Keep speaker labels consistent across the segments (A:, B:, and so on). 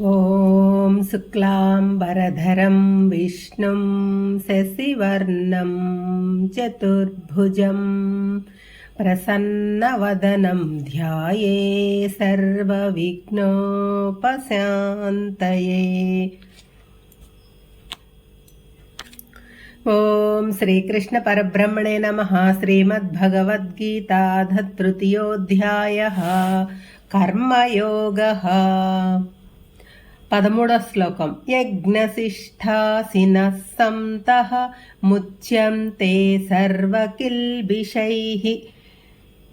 A: ॐ शुक्लाम्बरधरं विष्णुं शशिवर्णं चतुर्भुजं प्रसन्नवदनं ध्याये सर्वविघ्नोपशान्तये। ॐ श्रीकृष्णपरब्रह्मणे नमः श्रीमद्भगवद्गीता तृतीयोऽध्यायः कर्मयोगः। పదమూడో శ్లోకం. యజ్ఞశిష్టాసిన సంత ముచ్యంతే సర్వకిల్బిషై.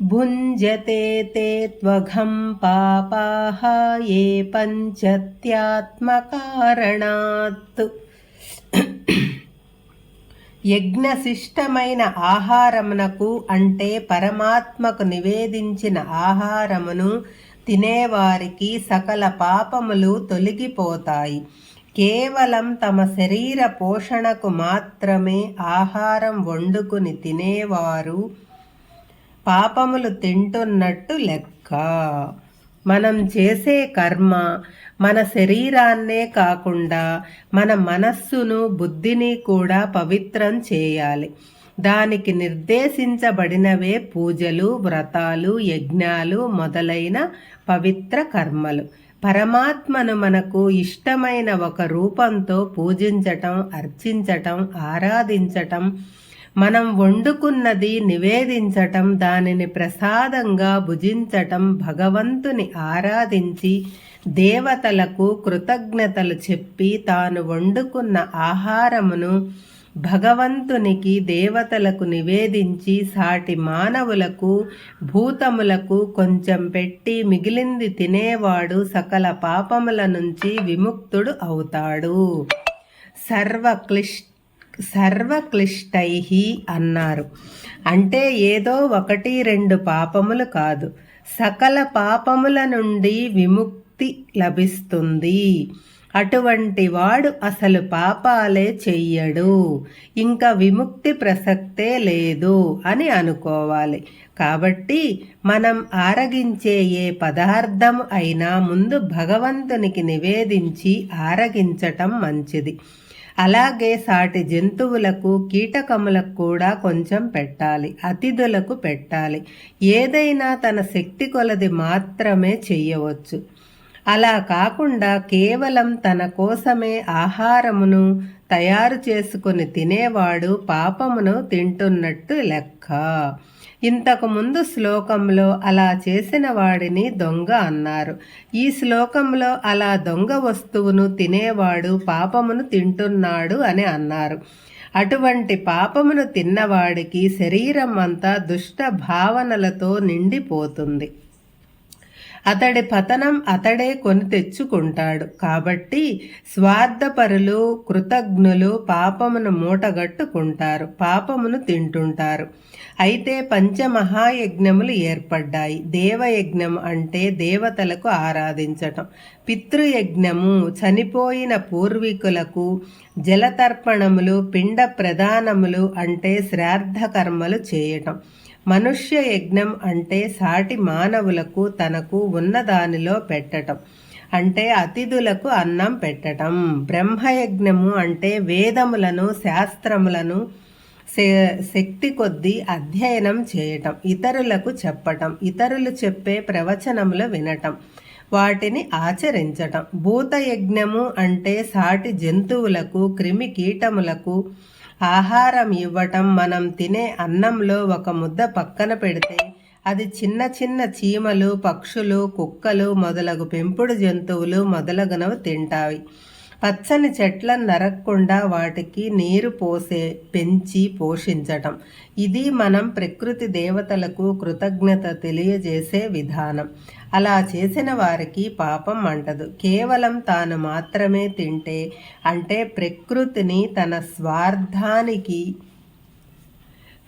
A: భుంజతే తే త్వఘం పాపాహ ఏ పంచత్యాత్మకారణాత్. యజ్ఞశిష్టమైన ఆహారమునకు అంటే పరమాత్మకు నివేదించిన ఆహారమును తినేవారికి సకల పాపములు తొలగిపోతాయి. కేవలం తమ శరీర పోషణకు మాత్రమే ఆహారం వండుకుని తినేవారు పాపములు తింటున్నట్టు లెక్క. మనం చేసే కర్మ మన శరీరాన్నే కాకుండా మన మనస్సును బుద్ధిని కూడా పవిత్రం చేయాలి. దానికి నిర్దేశించబడినవే పూజలు వ్రతాలు యజ్ఞాలు మొదలైన పవిత్ర కర్మలు. పరమాత్మను మనకు ఇష్టమైన ఒక రూపంతో పూజించటం అర్చించటం ఆరాధించటం మనం వండుకున్నది నివేదించటం దానిని ప్రసాదంగా భుజించటం భగవంతుని ఆరాధించి దేవతలకు కృతజ్ఞతలు చెప్పి తాను వండుకున్న ఆహారమును భగవంతునికి దేవతలకు నివేదించి సాటి మానవులకు భూతములకు కొంచెం పెట్టి మిగిలింది తినేవాడు సకల పాపముల నుంచి విముక్తుడు అవుతాడు. సర్వక్లిష్ సర్వక్లిష్టై అన్నారు. అంటే ఏదో ఒకటి రెండు పాపములు కాదు. సకల పాపముల నుండి విముక్తి లభిస్తుంది. అటువంటి వాడు అసలు పాపాలే చెయ్యడు. ఇంకా విముక్తి ప్రసక్తే లేదు అని అనుకోవాలి. కాబట్టి మనం ఆరగించే ఏ పదార్థం అయినా ముందు భగవంతునికి నివేదించి ఆరగించటం మంచిది. అలాగే సాటి జంతువులకు కీటకములకు కూడా కొంచెం పెట్టాలి. అతిథులకు పెట్టాలి. ఏదైనా తన శక్తి కొలది మాత్రమే చెయ్యవచ్చు. అలా కాకుండా కేవలం తన కోసమే ఆహారమును తయారు చేసుకుని తినేవాడు పాపమును తింటున్నట్టు లెక్క. ఇంతకు ముందు శ్లోకంలో అలా చేసిన వాడిని దొంగ అన్నారు. ఈ శ్లోకంలో అలా దొంగ వస్తువును తినేవాడు పాపమును తింటున్నాడు అని అన్నారు. అటువంటి పాపమును తిన్నవాడికి శరీరం అంతా దుష్ట భావనలతో నిండిపోతుంది. అతడి పతనం అతడే కొని తెచ్చుకుంటాడు. కాబట్టి స్వార్థపరులు కృతజ్ఞులు పాపమును మూటగట్టుకుంటారు పాపమును తింటుంటారు. అయితే పంచమహాయజ్ఞములు ఏర్పడ్డాయి. దేవయజ్ఞం అంటే దేవతలకు ఆరాధించటం. పితృయజ్ఞము చనిపోయిన పూర్వీకులకు జలతర్పణములు పిండ ప్రదానములు అంటే శ్రాద్ధ కర్మలు చేయటం. మనుష్య యజ్ఞం అంటే సాటి మానవులకు తనకు ఉన్నదానిలో పెట్టటం. అంటే అతిథులకు అన్నం పెట్టటం. బ్రహ్మయజ్ఞము అంటే వేదములను శాస్త్రములను శక్తి కొద్దీ అధ్యయనం చేయటం. ఇతరులకు చెప్పటం. ఇతరులు చెప్పే ప్రవచనములు వినటం. వాటిని ఆచరించటం. భూతయజ్ఞము అంటే సాటి జంతువులకు క్రిమి కీటములకు ఆహారం ఇవ్వటం మనం తినే అన్నంలో ఒక ముద్ద పక్కన పెడితే అది చిన్న చిన్న చీమలు పక్షులు కుక్కలు మొదలగు పెంపుడు జంతువులు మొదలగునవి తింటాయి. పచ్చని చెట్లను నరక్కుండా వాటికి నీరు పోసే పెంచి పోషించటం. ఇది మనం ప్రకృతి దేవతలకు కృతజ్ఞత తెలియజేసే విధానం. అలా చేసిన వారికి పాపం అంటదు. కేవలం తాను మాత్రమే తింటే అంటే ప్రకృతిని తన స్వార్థానికి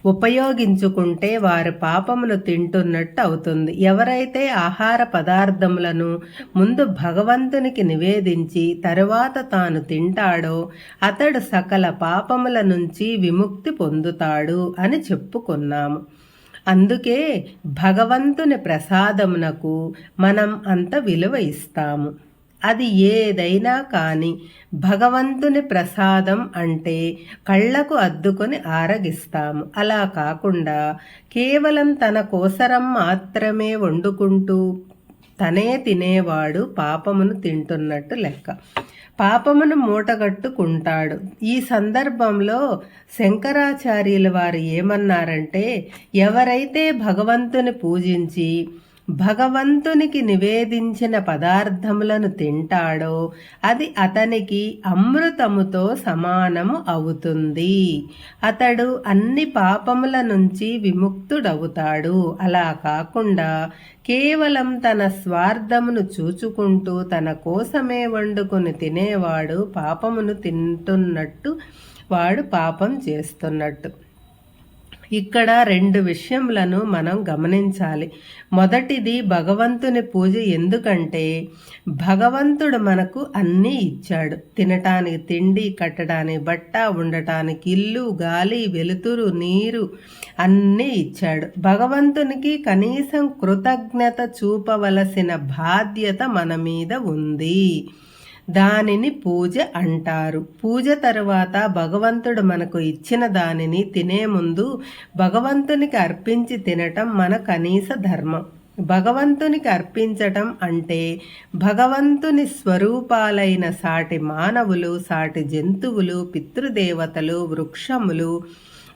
A: ఉపయోగించుకుంటే వారు పాపమును తింటున్నట్టు అవుతుంది. ఎవరైతే ఆహార పదార్థములను ముందు భగవంతునికి నివేదించి తరువాత తాను తింటాడో అతడు సకల పాపముల నుంచి విముక్తి పొందుతాడు అని చెప్పుకున్నాము. అందుకే భగవంతుని ప్రసాదమునకు మనం అంత విలువ ఇస్తాము. అది ఏదైనా కాని భగవంతుని ప్రసాదం అంటే కళ్ళకు అద్దుకొని ఆరగిస్తాము. అలా కాకుండా కేవలం తన కోసరం మాత్రమే వండుకుంటూ తనే తినేవాడు పాపమును తింటున్నట్టు లెక్క. పాపమును మూటగట్టుకుంటాడు. ఈ సందర్భంలో శంకరాచార్యుల వారు ఏమన్నారంటే ఎవరైతే భగవంతుని పూజించి భగవంతునికి నివేదించిన పదార్థములను తింటాడో అది అతనికి అమృతముతో సమానము అవుతుంది. అతడు అన్ని పాపముల నుంచి విముక్తుడవుతాడు. అలా కాకుండా కేవలం తన స్వార్థమును చూచుకుంటూ తన కోసమే వండుకొని తినేవాడు పాపమును తింటున్నట్టు వాడు పాపం చేస్తున్నట్టు. ఇక్కడ రెండు విషయములను మనం గమనించాలి. మొదటిది భగవంతుని పూజ ఎందుకంటే భగవంతుడు మనకు అన్నీ ఇచ్చాడు. తినటానికి తిండి కట్టడానికి బట్ట ఉండటానికి ఇల్లు గాలి వెలుతురు నీరు అన్నీ ఇచ్చాడు. భగవంతునికి కనీసం కృతజ్ఞత చూపవలసిన బాధ్యత మన మీద ఉంది. దానిని పూజ అంటారు. పూజ తరువాత భగవంతుడు మనకు ఇచ్చిన దానిని తినే ముందు భగవంతునికి అర్పించి తినటం మన కనీస ధర్మం. భగవంతునికి అర్పించటం అంటే భగవంతుని స్వరూపాలైన సాటి మానవులు సాటి జంతువులు పితృదేవతలు వృక్షములు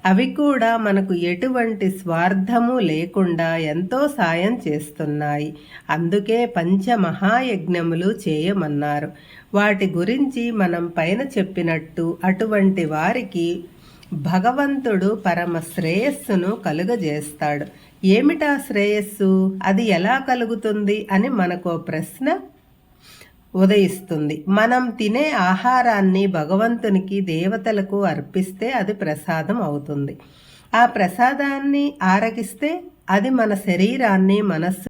A: అవి కూడా మనకు ఎటువంటి స్వార్థము లేకుండా ఎంతో సాయం చేస్తున్నాయి. అందుకే పంచమహాయజ్ఞములు చేయమన్నారు. వాటి గురించి మనం పైన చెప్పినట్టు అటువంటి వారికి భగవంతుడు పరమ శ్రేయస్సును కలుగజేస్తాడు. ఏమిటా శ్రేయస్సు? అది ఎలా కలుగుతుంది అని మనకో ప్రశ్న? ఉదయిస్తుంది. మనం తినే ఆహారాన్ని భగవంతునికి దేవతలకు అర్పిస్తే అది ప్రసాదం అవుతుంది. ఆ ప్రసాదాన్ని ఆరగిస్తే అది మన శరీరాన్ని మనస్సు